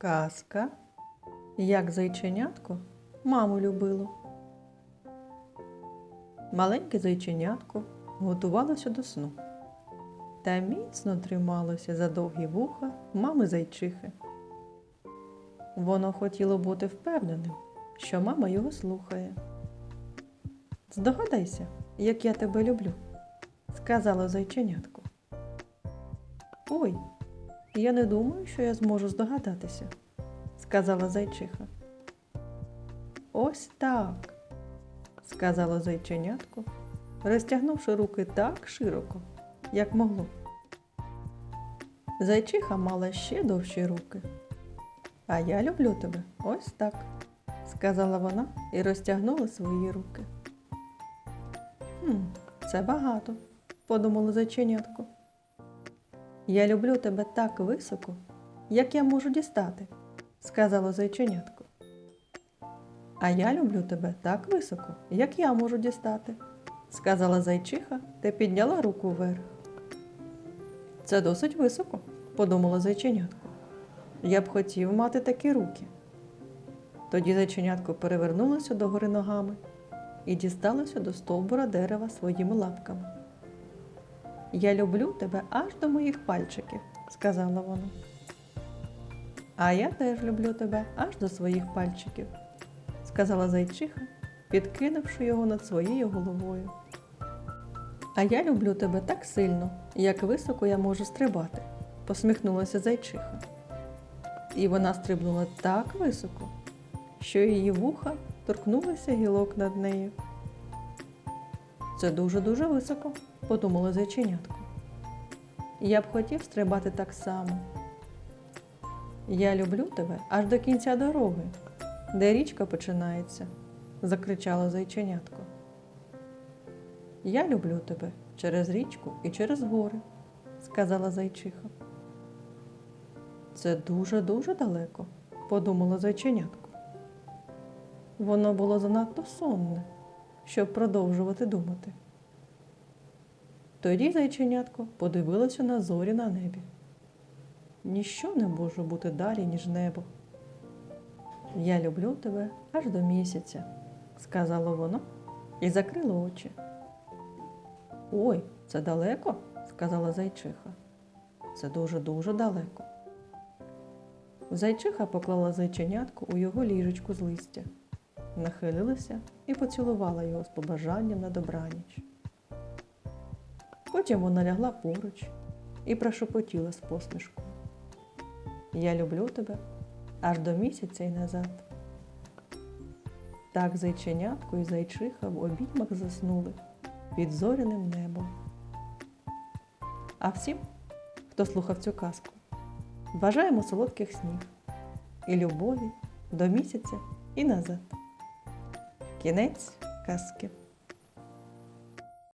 Казка, як зайченятко маму любило. Маленьке зайченятко готувалося до сну та міцно трималося за довгі вуха мами зайчихи. Воно хотіло бути впевненим, що мама його слухає. Здогадайся, як я тебе люблю, сказала зайченятко. Ой, я не думаю, що я зможу здогадатися, сказала зайчиха. Ось так, сказала зайченятко, розтягнувши руки так широко, як могло. Зайчиха мала ще довші руки. А я люблю тебе ось так, сказала вона і розтягнула свої руки. Хм, це багато, подумала зайченятко. Я люблю тебе так високо, як я можу дістати, сказала зайченятко. А я люблю тебе так високо, як я можу дістати, сказала зайчиха та підняла руку вверх. Це досить високо, подумала зайченятко. Я б хотів мати такі руки. Тоді зайченятко перевернулося догори ногами і дісталося до стовбура дерева своїми лапками. Я люблю тебе аж до моїх пальчиків, сказала вона. А я теж люблю тебе аж до своїх пальчиків, сказала зайчиха, підкинувши його над своєю головою. А я люблю тебе так сильно, як високо я можу стрибати, посміхнулася зайчиха. І вона стрибнула так високо, що її вуха торкнулися гілок над нею. Це дуже-дуже високо, подумала зайченятко. Я б хотів стрибати так само. Я люблю тебе аж до кінця дороги, де річка починається, закричала зайченятко. Я люблю тебе через річку і через гори, сказала зайчиха. Це дуже-дуже далеко, подумала зайченятко. Воно було занадто сонне, щоб продовжувати думати. Тоді зайченятко подивилося на зорі на небі. Ніщо не може бути далі, ніж небо. Я люблю тебе аж до місяця, сказало воно і закрило очі. Ой, це далеко, сказала зайчиха. Це дуже-дуже далеко. Зайчиха поклала зайченятку у його ліжечку з листя, нахилилася і поцілувала його з побажанням на добраніч. Потім вона лягла поруч і прошепотіла з посмішкою. Я люблю тебе аж до місяця й назад. Так зайченятко і зайчиха в обіймах заснули під зоряним небом. А всім, хто слухав цю казку, бажаємо солодких снів і любові до місяця і назад. Кінець казки.